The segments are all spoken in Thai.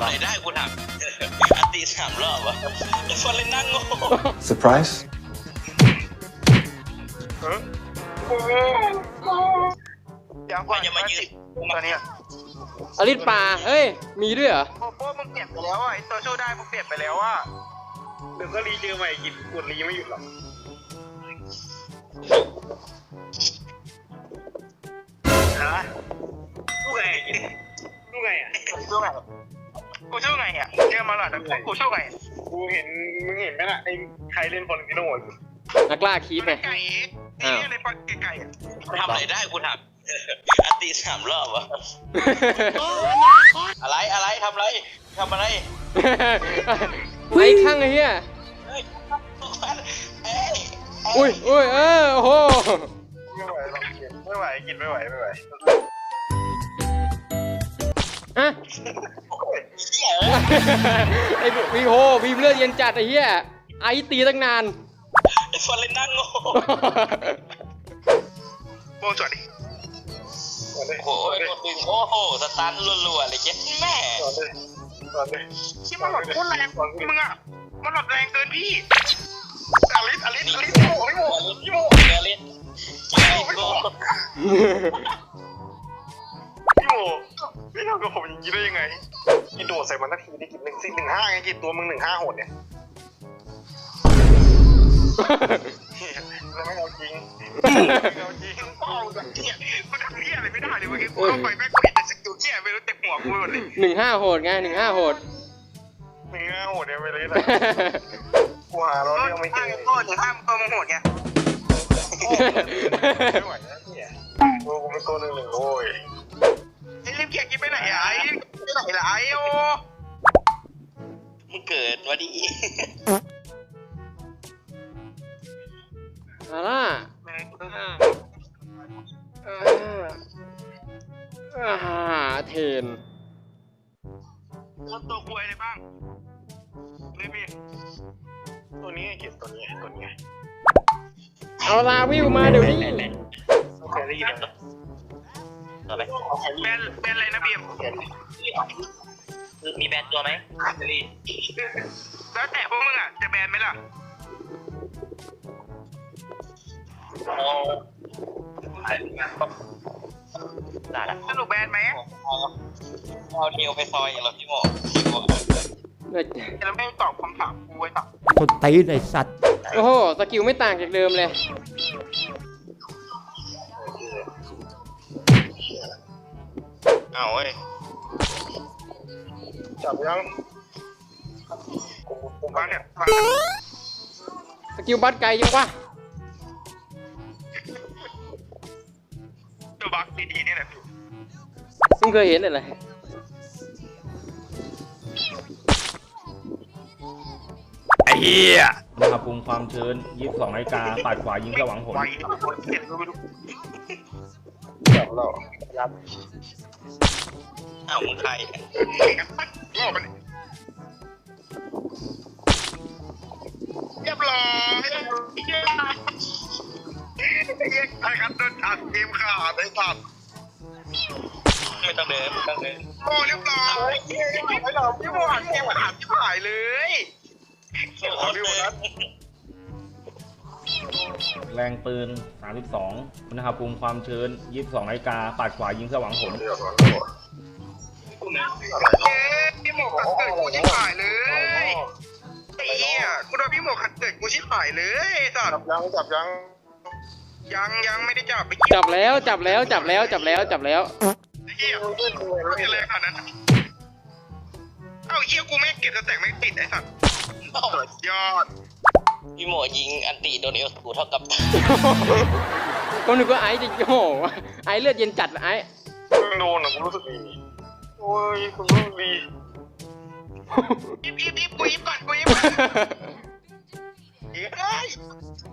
ำอะไรได้กูถามอันตีสามรอบวะไอ้ฟอนเล่นนั่งโง่ Surprise? เดี๋ยวก่อนอย่ามายืนตอนนี้อลิสปลาเฮ้ย มีด้วยเหรอโปโป้มึงเปลี่ยนไปแล้วอะไอตัวสู้ได้มึงเปลี่ยนไปแล้วอะเดี๋ยวก็รีเจอใหม่กินกดรีไม่หยุดหรอกฮะสู้ไงสู้ไงอะสู้ไง กูสู้ไงอะเจอมาหลอดแล้วกูสู้ไงกูเห็นมึงเห็นไหมล่ะไอ้ใครเล่นฟอร์ติโน่นักล่าคีปไงไก่ไอ้เนี่ยในปักไก่อะทำอะไรได้กูถามอันตีสามรอบวะอะไรอะไรทำอะไรทำอะไรไอ้ข้างไอ้เหี้ยเฮ้ยเอ้ยอุ้ยอุ้ยเออโอ้โหไม่ไหวหรอกไม่ไหวกินไม่ไหวไม่ไหวอะเหี้ยเอ้ย ไอ้วีโฮวีมเลือดเย็นจัดไอ้เหี้ยไอ้ตีตั้งนานไอ้ฟอนเล่นนั่งโง่โบสวัสดีโอ้โหโดนดึงโอ้โหสตันรัวๆเลยเจ๊แม่สอนเลยสอนเลยที่มันหลอดโคตรแรงมึงอะมันหลอดแรงเกินพี่อลิสอลิสอลิสพี่โมพี่โมพี่โมเจอเล่นเจอเล่นโง่ พี่โมพี่ทำกับผมอย่างนี้ได้ยังไงกินโดดใส่มันนาทีได้กินหนึ่งสี่หนึ่งห้าไงกินตัวมึงหนึ่งห้าโหดเนี่ยแล้วไม่เอาจริงไม่เอาจริงเป้าแบบเที่ยกูทำเที่ยอะไรไม่ได้เลยเมื่อกี้กูเข้าไปแม่งกูเห็นแต่สกิลเที่ยไม่รู้เต็มหัวกูหมดเลยหนึ่งห้าโหดไงหนึ่งห้าโหดหนึ่งห้าโหดเนี่ยไปเลยนะกูหาเราเรื่องไม่เจอโทษจะห้ามตัวมึงโหดไงไม่ไหวนะเนี่ยโอ้กูเป็นตัวหนึ่งหนึ่งโอ้ยไอ้ รีบเกียร์กินไปไหนอะไอ้ไปไหนล่ะไอ้โอ้มึงเกิดวันดีมาล่าอ่าเทนตัวตัวคุยอะไรบ้างเลยพี่ตัวนี้เก็บตัวนี้ตัวนี้เอาลาวิวมาเดี๋ยวนี้ แครี่นะ ต่อไปแบนแบนอะไรนะเบียมมีแบนตัวไหมแล้วแต่พวกมึงอะ จะแบนไหมล่ะเอาได้ละสรุปแบนไหมเอาเนียวไปซอยเหรอพี่โมพี่โมแล้วไม่ตอบคำถามกูไว้ต่อคนตีนไอ้สัตว์ โอ้โห สกิลไม่ต่างจากเดิมเลย เอาเว้ยจับยังกูกูบ้านเนี่ยสกิลบัตไกลยังวะตัวบักดีๆนี่แหละพี่ซึ่งเคยเห็นอะไรไอ้เหี้ยอุณหภูมิความชื้น 22นาฬิกาปัดขวายิงสว่างผล ไวเห็นไม่รู้ จับเรารับอ้าวมึงใครรอบมันเรียบร้อยเหี้ยไอ้เหี้ยใครครับโดนอัดเกมขาดไอ้สัตว์ไม่ต้องเดินไม่ต้องเดินโอ้เรียบร้อยไอ้หลอมพี่โมอัดเกมขาดที่หายเลยขอพี่โมนัส แรงปืน 32อุณหภูมิความชื้น 22นาฬิกาปัดขวายิงสว่างผลเย้พี่โมขัดเกิดกูชิบหายเลยไอ้เหี้ยกูโดนพี่โมขัดเกิดกูชิบหายเลยไอ้สัตว์จับยังจับยังยังยังไม่ได้จับไปจับแล้วจับแล้วจับแล้วจับแล้วจับแล้ว ไอ้เหี้ยไม่เลยขนาดนั้นเอ้าเหี้ยกูไม่เก็บสแต็กไม่ติดไอ้สัตว์ยอด พี่โมยิงอันตีโดนเอลสูเท่ากับ ก็นึกว่าไอ้จะโอ้โหไอ้เลือดเย็นจัดไอ้โดนอะกูรู้สึกดีโอ้ยกูรู้สึกดียิบยิบยิบกูยิบก่อนกูยิบก่อนเฮ้ย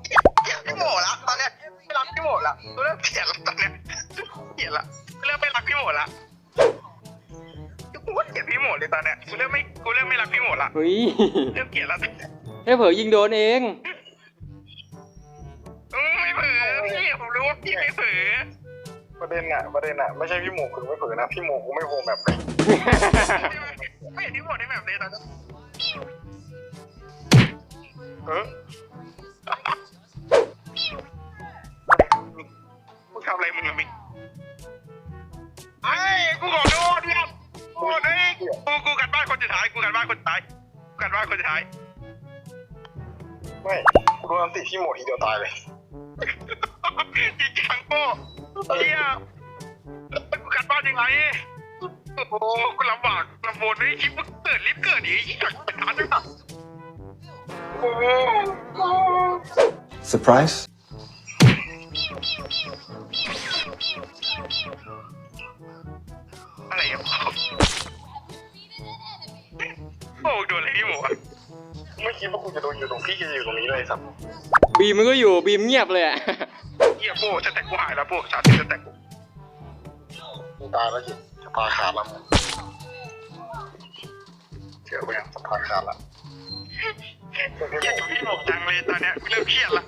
เกลียดพี่โมละตอนเนี้ยไม่รักพี่โมละกูเริ่มเกลียดละตอนเนี้ยเกลียดละกูเริ่มไม่รักพี่โมละกูเกลียดพี่โมเลยตอนเนี้ยกูเริ่มไม่กูเริ่มไม่รักพี่โมละเฮ้ย เริ่มเกลียดละ ให้เผลอยิงโดนเอง อืมไม่เผลอพี่ผมรู้ว่าพี่ไม่เผลอประเด็นอะประเด็นอะไม่ใช่พี่หมูคือไม่เผลอนะพี่หมูกูไม่โฮมแบบเลยไม่ห็นที่หมดในแบบนี้ตอนนี้เออมึงทำอะไรมึงอะมิกไอ้กูขอโทษเนี่ยกูไอ้ยกูกูกันบ้านคนสุดท้ายกูกันบ้านคนสุดท้ายกูกันบ้านคนสุดท้าย ไม่กูโดนอันติพี่โหมดทีเดียวตายเลยจริงจังโป้เฮียกูกันบ้านยังไงโอ้โหกูลำบากลำบนไอ้คลิปมึงเกิดรีบเกิดดิไอ้เหี้ยเป็นทันด้วยนะ Surprise? อะไรอะโอ้โดนอะไรพี่หมูอะ ไม่คิดว่ากูจะโดนอยู่ตรงพี่จะอยู่ตรงนี้เลยสับบีมมันก็อยู่บีมเงียบเลยอะ เฮียโป้จะแตกกูหายแล้วโป้สามสิบจะแตกกูมึงตายแล้วจิจะพาขาดละมึงเชื่อไหมจะพาขาดละเฮียอยู่พี่หมูจังเลยตอนเนี้ยกูเริ่มเครียดละ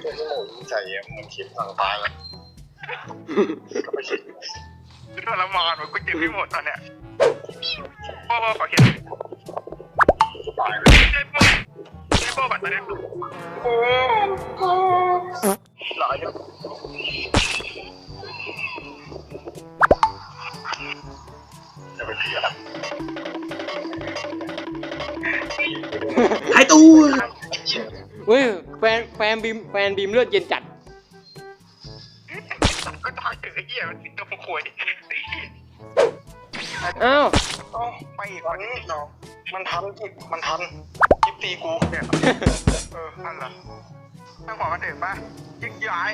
เชื่อพี่โหมดยิ่งใจเย็นมึงคิดทางตายแล้วก็ไม่คิดทรมานว่ะกูเจอพี่หมูตอนเนี้ยโป้โป้ขอเคลียร์จะ ตายเลยเจ๊โป้เจ๊โป้บัตรตอนเนี้ยหลายเยอะจะไปเสียหายตู้เฮ้ยแฟนแฟนบีมแฟนบีมเลือดเย็นจัด ก็ตายเถอะไอ้เฮียมันติดตัวผู้คุยอ้าวอ๋อไปอีกตอนนี้เนาะ มันทันจิบมันทันจิบตีกูเนี่ยเอออันละตั้งหัวมาถึงป่ะยิงย้าย